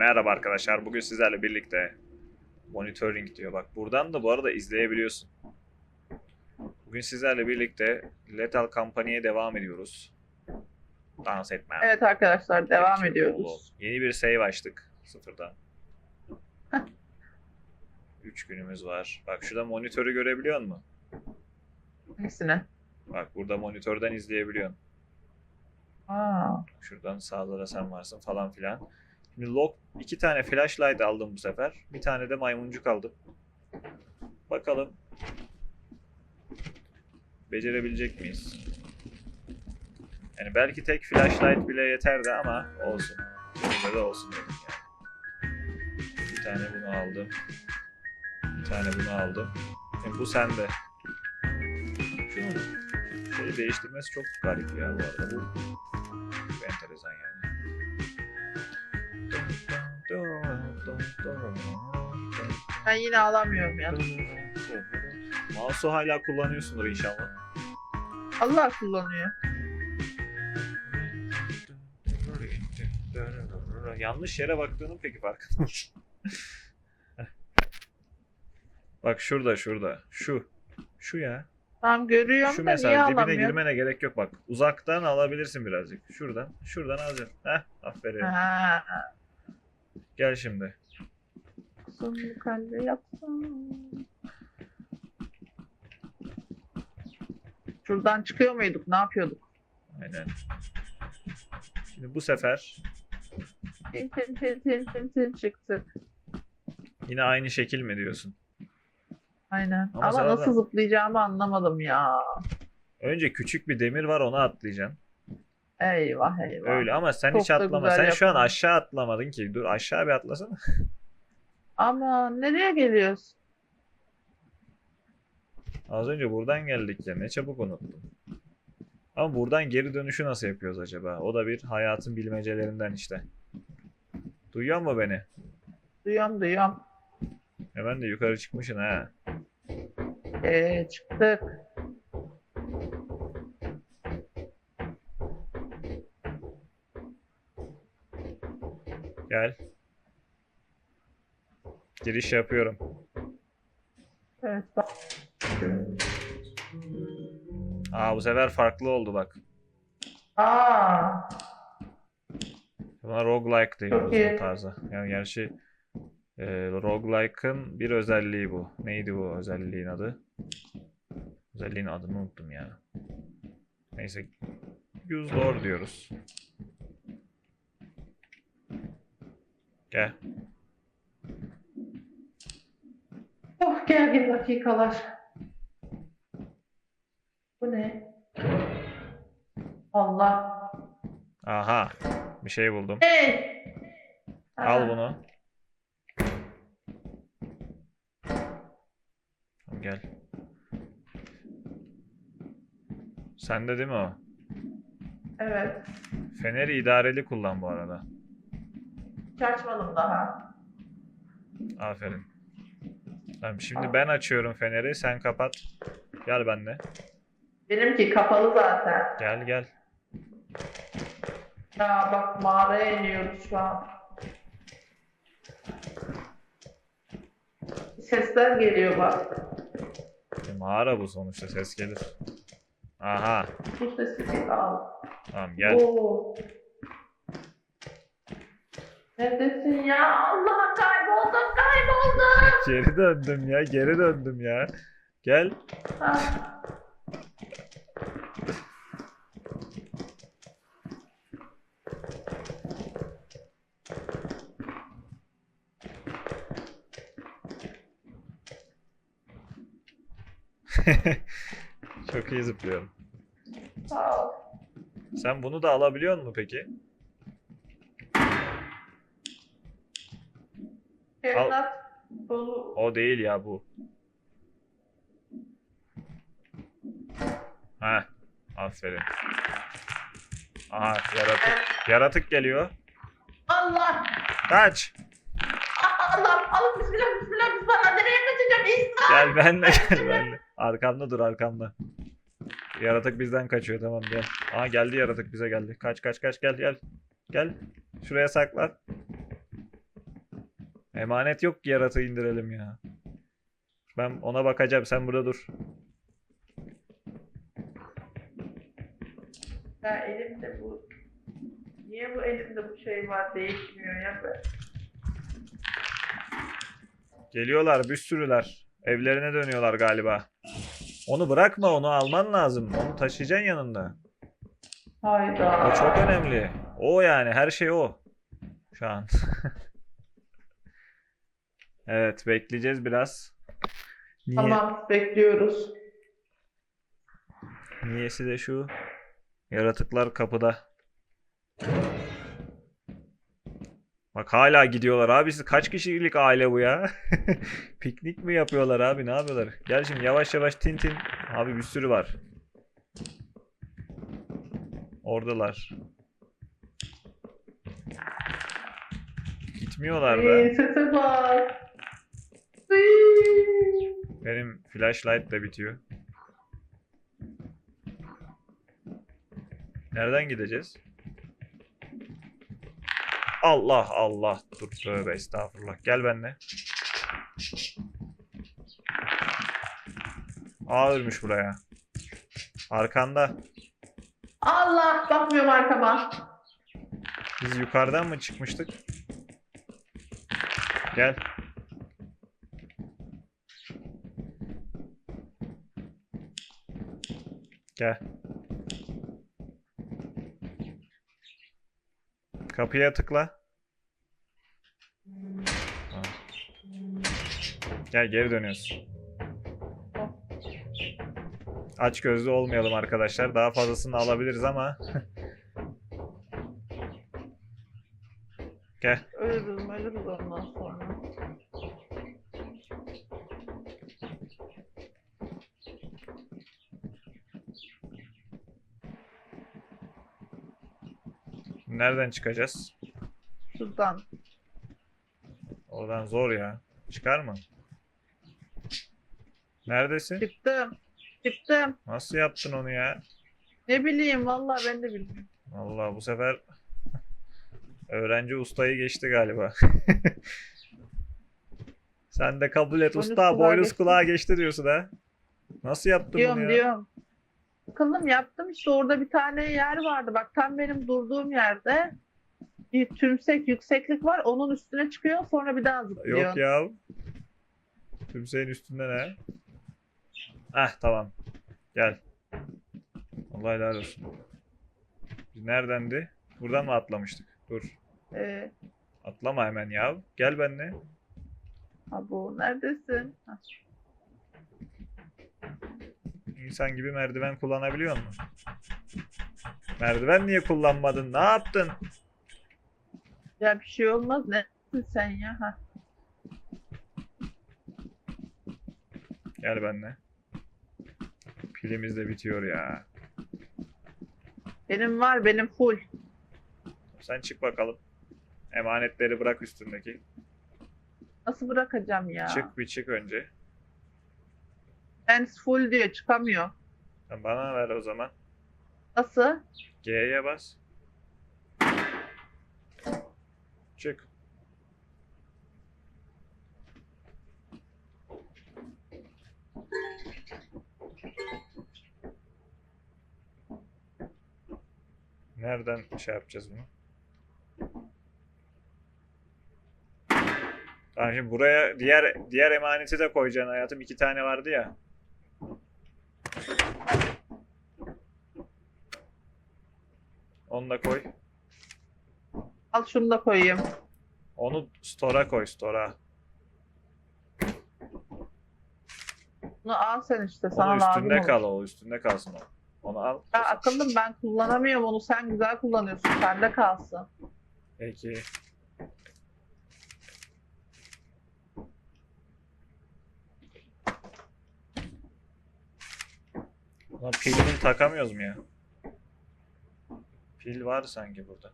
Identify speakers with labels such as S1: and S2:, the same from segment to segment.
S1: Merhaba arkadaşlar. Bugün sizlerle birlikte monitoring diyor. Bak buradan da bu arada izleyebiliyorsun. Bugün sizlerle birlikte Lethal Company'ye devam ediyoruz. Dans etme.
S2: Evet arkadaşlar devam
S1: Peki,
S2: ediyoruz.
S1: oğlum. Yeni bir save açtık. Sıfırdan. 3 günümüz var. Bak şurada monitörü görebiliyor musun?
S2: Hangisine?
S1: Bak burada monitörden izleyebiliyorsun.
S2: Aa,
S1: Şuradan sağda da sen varsın falan filan. Log iki tane flashlight aldım bu sefer. Bir tane de maymuncuk aldım. Bakalım becerebilecek miyiz? Yani belki tek flashlight bile yeterdi ama olsun. Yine de olsun dedim yani. Bir tane bunu aldım. Bir tane bunu aldım. Şimdi bu sende. Şunu şeyi değiştirmesi çok garip ya bu arada. Bu çok enteresan yani.
S2: Ben yine alamıyorum ya.
S1: Mouse'u hala kullanıyorsundur inşallah.
S2: Allah kullanıyor.
S1: Yanlış yere baktığının peki farkında? Bak şurada şurada. Şu. Şu ya.
S2: Tamam görüyorum
S1: Şu
S2: da niye
S1: mesela dibine
S2: alamıyorum?
S1: girmene gerek yok bak. Uzaktan alabilirsin birazcık. Şuradan. Şuradan alacaksın. Heh. Aferin.
S2: Ha,
S1: Gel şimdi.
S2: Bir kalbi yapsam. Şuradan çıkıyor muyduk? Ne yapıyorduk?
S1: Aynen. Şimdi bu sefer
S2: Tin tin tin tin tin tin çıktık.
S1: yine aynı şekil mi diyorsun?
S2: Aynen.
S1: Ama
S2: Ama,
S1: sana
S2: nasıl zıplayacağımı anlamadım ya.
S1: Önce küçük bir demir var ona atlayacaksın.
S2: Eyvah eyvah.
S1: Öyle ama sen
S2: Çok
S1: hiç
S2: da
S1: atlama.
S2: güzel
S1: Sen şu an
S2: yaptın.
S1: aşağı atlamadın ki. Dur aşağı bir atlasana.
S2: Ama nereye geliyoruz?
S1: Az önce buradan geldik ya. Ne çabuk unuttum. Ama buradan geri dönüşü nasıl yapıyoruz acaba? O da bir hayatın bilmecelerinden işte. Duyuyor mu beni?
S2: Duyuyorum duyuyorum.
S1: Hemen de yukarı çıkmışsın ha.
S2: Ee, çıktık.
S1: Gel. Giriş yapıyorum.
S2: Evet bak.
S1: Aa bu sefer farklı oldu bak.
S2: Aa,
S1: Buna roguelike diyoruz bu tarza. Yani gerçi e, roguelike'ın bir özelliği bu. Neydi bu özelliğin adı? Özelliğin adını unuttum ya. Neyse. Use door diyoruz. Gel.
S2: Gergin dakikalar. Bu ne? Allah.
S1: Aha. Bir şey buldum.
S2: Hey!
S1: Al bunu. Gel. Sende değil mi o?
S2: Evet.
S1: Feneri idareli kullan bu arada.
S2: Hiç açmadım daha.
S1: Aferin. Tamam şimdi ben açıyorum feneri sen kapat. Gel benimle.
S2: Benimki kapalı zaten.
S1: Gel gel.
S2: Ya bak mağaraya iniyoruz şu an. Sesler geliyor bak.
S1: E, mağara bu sonuçta ses gelir. Aha.
S2: Bu sesi al.
S1: Tamam gel.
S2: Oo. Neredesin ya? Allah kayboldum kayboldum.
S1: Geri döndüm ya geri döndüm ya. Gel. Çok iyi zıplıyorum.
S2: Sağ ol.
S1: Sen bunu da alabiliyor musun peki?
S2: Dolu.
S1: O değil ya bu. Ha, aferin. Aha yaratık. Yaratık geliyor.
S2: Allah!
S1: Kaç.
S2: Allah! Allah! Bismillah! Bismillah! Bismillah! Nereye kaçacağım? İsa!
S1: Gel benle gel benle. Arkamda dur arkamda. Yaratık bizden kaçıyor tamam gel. Aha geldi yaratık bize geldi. Kaç kaç kaç gel gel. Gel. Şuraya saklan. Emanet yok ki yaratığı indirelim ya. Ben ona bakacağım. Sen burada dur.
S2: Ya elimde bu... Niye bu elimde bu şey var değişmiyor ya be?
S1: Geliyorlar bir sürüler. Evlerine dönüyorlar galiba. Onu bırakma onu alman lazım. Onu taşıyacaksın yanında.
S2: Hayda.
S1: O çok önemli. O yani her şey o. Şu an. evet bekleyeceğiz biraz. Niye?
S2: Tamam bekliyoruz.
S1: Niyesi de şu. Yaratıklar kapıda. Bak hala gidiyorlar abi. Siz kaç kişilik aile bu ya? Piknik mi yapıyorlar abi? Ne yapıyorlar? Gel şimdi yavaş yavaş tin tin. Abi bir sürü var. Oradalar. Gitmiyorlar da.
S2: Ee, sese bak.
S1: Benim flashlight da bitiyor. Nereden gideceğiz? Allah Allah. Dur tövbe estağfurullah. Gel benimle. Ağırmış buraya. Arkanda.
S2: Allah bakmıyorum arkama.
S1: Biz yukarıdan mı çıkmıştık? Gel. Gel. Kapıya tıkla. Gel geri dönüyorsun. Aç gözlü olmayalım arkadaşlar. Daha fazlasını alabiliriz ama Gel.
S2: Ölürüz ölürüz ondan sonra.
S1: Nereden çıkacağız?
S2: Şuradan.
S1: Oradan zor ya. Çıkar mı? Neredesin?
S2: Çıktım. Çıktım.
S1: Nasıl yaptın onu ya?
S2: Ne bileyim vallahi ben de bilmiyorum.
S1: Allah bu sefer öğrenci ustayı geçti galiba. Sen de kabul et
S2: Boynuz
S1: usta
S2: kulağa
S1: boynuz
S2: geçti.
S1: kulağa geçti diyorsun ha. Nasıl yaptın bunu
S2: Diyorum
S1: ya?
S2: diyorum. Bakalım yaptım işte orada bir tane yer vardı. Bak tam benim durduğum yerde bir tümsek yükseklik var. Onun üstüne çıkıyor sonra bir daha zıplıyor.
S1: Yok ya. Tümseyin üstünde ne? Ah tamam. Gel. Allah helal olsun. Biz neredendi? Buradan mı atlamıştık? Dur.
S2: Ee,
S1: Atlama hemen ya. Gel benimle.
S2: abo neredesin? Ha,
S1: İnsan gibi merdiven kullanabiliyor musun? Merdiven niye kullanmadın? Ne yaptın?
S2: Ya bir şey olmaz. Neredesin sen ya? Ha.
S1: Gel benimle. Pilimiz de bitiyor ya.
S2: Benim var benim full.
S1: Sen çık bakalım. Emanetleri bırak üstündeki.
S2: Nasıl bırakacağım ya?
S1: Çık bir çık önce.
S2: Ben full diyor çıkamıyor.
S1: Bana ver o zaman.
S2: Nasıl?
S1: G'ye bas. Çık. Nereden şey yapacağız bunu? Tamam şimdi buraya diğer diğer emaneti de koyacaksın hayatım. iki tane vardı ya. Onu da koy.
S2: Al şunu da koyayım.
S1: Onu store'a koy, store'a.
S2: Bunu al sen işte sana
S1: Onu
S2: lazım
S1: üstünde
S2: olur.
S1: kal, o üstünde kalsın o. Onu al.
S2: Ya akıllım ben kullanamıyorum onu sen güzel kullanıyorsun sende kalsın.
S1: Peki. Ulan pilini takamıyoruz mu ya? Pil var sanki burada.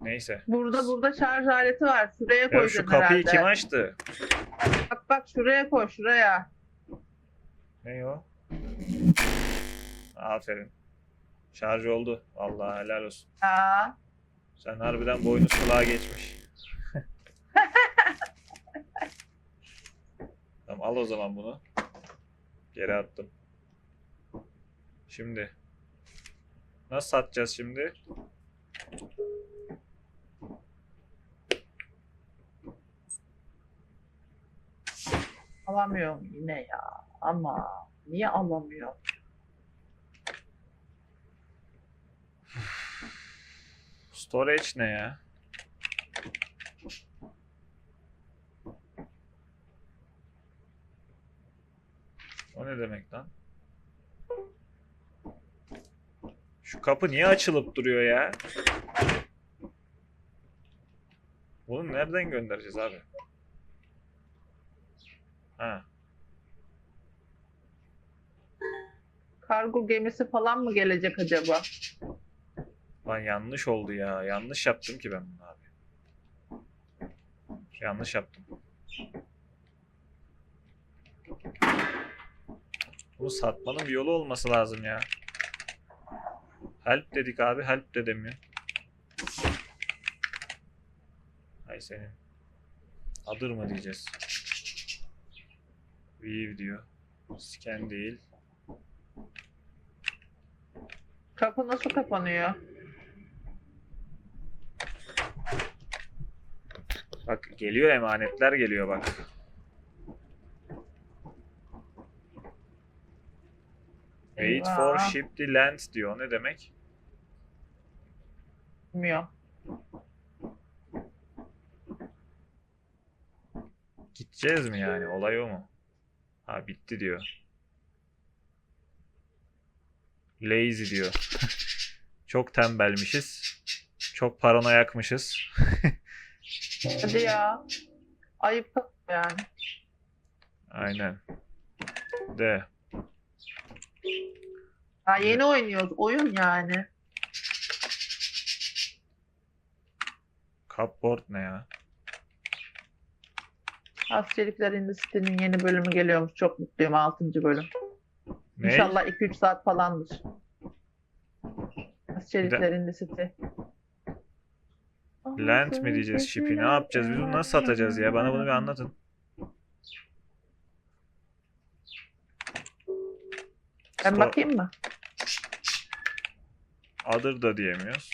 S1: Neyse.
S2: Burada burada şarj aleti var. Şuraya
S1: Ya
S2: koyacaksın
S1: şu kapıyı
S2: herhalde.
S1: kim açtı?
S2: Bak bak şuraya koy şuraya.
S1: Ne o? Aferin. Şarj oldu. Vallahi helal olsun.
S2: Ya.
S1: Sen harbiden boynuz kulağa geçmiş. tamam al o zaman bunu. Geri attım. Şimdi. Nasıl satacağız şimdi?
S2: Alamıyorum yine ya. Ama niye alamıyorum?
S1: Storage ne ya? O ne demek lan? Şu kapı niye açılıp duruyor ya? Bunu nereden göndereceğiz abi? Ha.
S2: Kargo gemisi falan mı gelecek acaba?
S1: Lan yanlış oldu ya. Yanlış yaptım ki ben bunu abi. Yanlış yaptım. Bunu satmanın bir yolu olması lazım ya. Help dedik abi. Help de demiyor. Hay senin. Adır mı diyeceğiz? View diyor. Scan değil.
S2: Kapı nasıl kapanıyor?
S1: Bak geliyor emanetler geliyor bak. Wait for
S2: Eyvah.
S1: ship to land diyor. Ne demek?
S2: Bilmiyorum.
S1: Gideceğiz mi yani? Olay o mu? Ha bitti diyor. Lazy diyor. Çok tembelmişiz. Çok paranoyakmışız.
S2: Hadi ya. Ayıp yani.
S1: Aynen. De.
S2: Ha, yeni oynuyoruz. Oyun yani.
S1: Cupboard ne ya?
S2: Asçelikler Industry'nin yeni bölümü geliyormuş. Çok mutluyum. 6. bölüm.
S1: Ne?
S2: İnşallah 2-3 saat falandır. Asçelikler Industry.
S1: Land mi diyeceğiz ship'i? Ne yapacağız? Biz bunu nasıl satacağız ya? Bana bunu bir anlatın.
S2: Ben
S1: Sto-
S2: bakayım mı?
S1: Other da diyemiyoruz.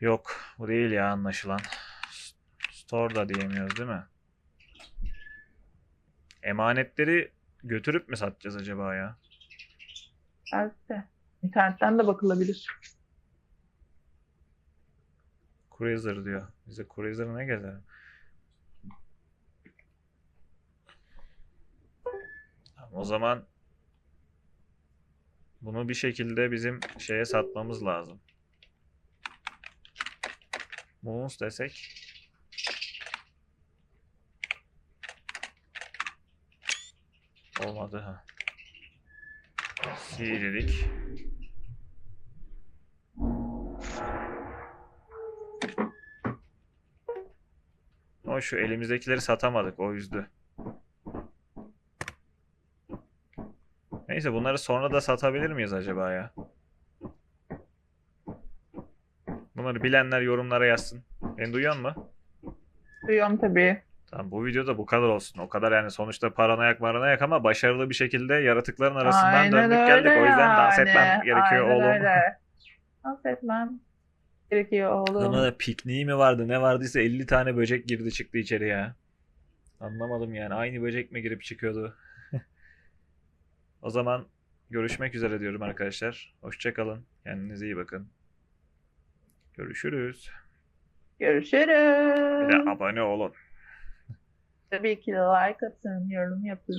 S1: Yok, bu değil ya anlaşılan. Store da diyemiyoruz değil mi? Emanetleri götürüp mü satacağız acaba ya?
S2: Belki. İnternetten de bakılabilir.
S1: Cruiser diyor. Bize Cruiser ne gezer? O zaman bunu bir şekilde bizim şeye satmamız lazım. Moons desek. Olmadı ha. C dedik. Ama şu elimizdekileri satamadık o yüzden. Neyse bunları sonra da satabilir miyiz acaba ya? Bunları bilenler yorumlara yazsın. Beni duyuyor mu?
S2: Duyuyorum tabii.
S1: Tamam bu videoda bu kadar olsun. O kadar yani sonuçta paranoyak maranoyak ama başarılı bir şekilde yaratıkların arasından
S2: Aynen
S1: döndük geldik. O yüzden dans
S2: yani.
S1: etmem gerekiyor
S2: Aynen
S1: oğlum.
S2: öyle. Dans etmem gerekiyor oğlum.
S1: Ama da pikniği mi vardı ne vardıysa 50 tane böcek girdi çıktı içeri ya. Anlamadım yani aynı böcek mi girip çıkıyordu. O zaman görüşmek üzere diyorum arkadaşlar. Hoşçakalın. Kendinize iyi bakın. Görüşürüz. Bir
S2: Görüşürüz.
S1: de abone olun.
S2: Tabii ki de like atın, yorum yapın.